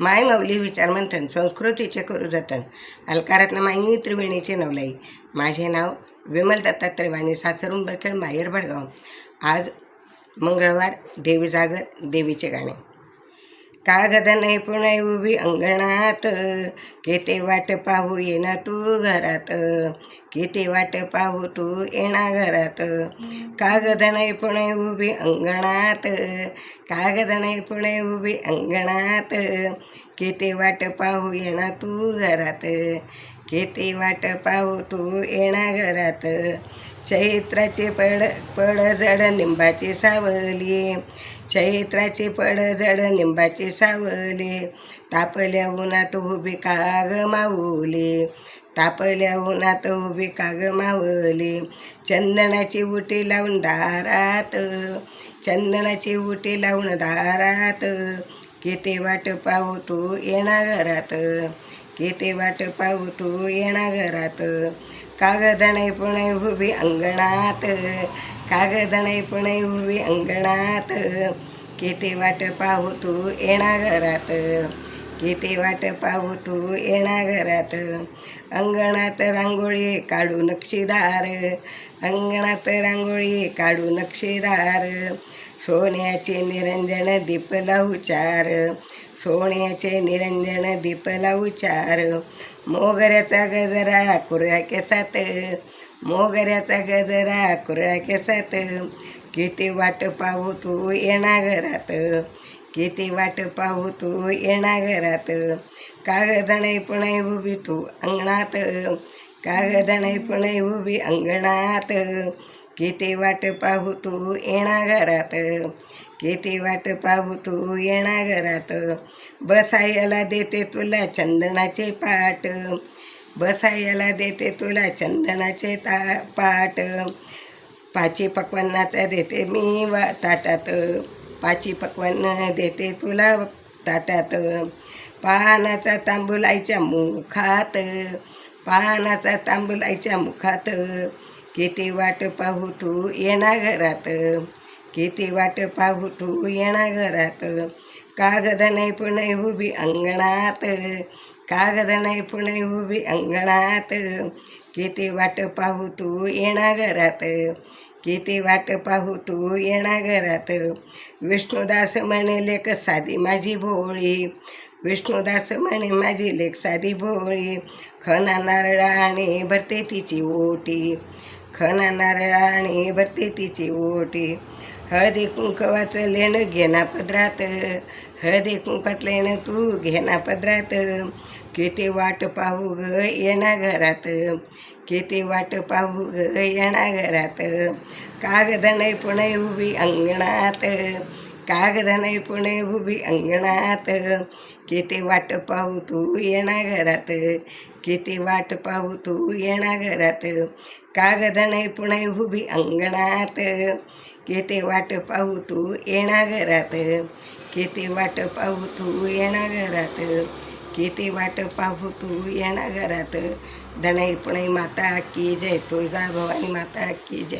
माय मौली विचारमंथन संस्कृतीचे करू जतन. अलकारातलं मायनी त्रिवेणीचे नवलाई. माझे नाव विमल दत्तात्रय वाणी सासरून बरखेड माहेर भडगाव. आज मंगळवार देवी जागर देवीचे गाणे. कागद नाही पुणे उभी अंगणात. किती वाट पाहू येणा तू घरात? किती वाट पाहू तू येणा घरात? कागद नाही पुणे उभी अंगणात. कागद नाही पुणे उभी अंगणात. किती वाट पाहू येणा तू घरात? किती वाट पाहू तू येणा घरात? चैत्राची पड पडझड निंबाची सावली. चैत्राची पडझड निंबाची सावली. तापल्या उन्हात उभी काग माऊली. तापल्या उन्हात उभी काग मावली चंदनाची उटी लावून दारात. चंदनाची उटी लावून दारात. केते वाट पावतो येणा घरात? केते वाट पावतो येणा घरात? कागद पुणे उभी अंगणात. कागद पुणे उभी अंगणात. केते वाट पावतो येणा घरात? केते वाट पावतो येणा घरात? अंगणात रांगोळी काढू नक्षीदार. अंगणात रांगोळी काढू नक्षीदार. सोन्याचे निरंजन दीप उचार. सोन्याचे निरंजन दीप उचार. मोगऱ्याचा गजरा कुर्या केसात. मोगऱ्याचा गजरा कुर्या केसात. किती वाट पाहू तू येणा घरात. किती वाट पाहू तू येणा घरात. कागद पुणे उभी तू अंगणात. कागद पुणे उभी अंगणात. किती वाट पाहू तू येणा घरात? किती वाट पाहू तू येणा घरात? बसायला देते तुला चंदनाचे पाट बसायला देते तुला चंदनाचे ता पाट पाची पक्वान्नाचा देते मी वा ताटात. पाची पक्वान्न देते तुला ताटात. पानाचा तांबुलायच्या मुखात. पानाचा तांबुलायच्या मुखात. किती वाट पाहू तू येणा घरात? किती वाट पाहू तू येणा घरात? कागद नाही पुणे उभी अंगणात. कागद नाही पुणे उभी अंगणात. किती वाट पाहू तू येणा घरात? किती वाट पाहू तू येणा घरात? विष्णुदास म्हणे लेख साधी माझी भोळी विष्णुदास म्हणे माझी लेख साधी भोळी खना नारळाने भरते तिची ओटी. खना नारळाने भरते तिची ओटी. हळदी कुंकवाचं लेणं घेना पदरात. हळदी कुंकात लेणं तू घेना पदरात. किती वाट पाहू ग येणा घरात. किती वाट पाहू ग येणा घरात. कागद नाही पुणे उभी अंगणात. कागद पुणे उभी अंगणात. किती वाट पाहू तू येणा घरात? किती वाट पाहू तू येणा घरात? कागद पुणे उभी अंगणात. किती वाट पाहू तू येणा घरात? किती वाट पाहू तू येणा घरात? किती वाट पाहू तू येणा घरात? दणाई पुणे माता की जय तुळजा भवानी माता की जय.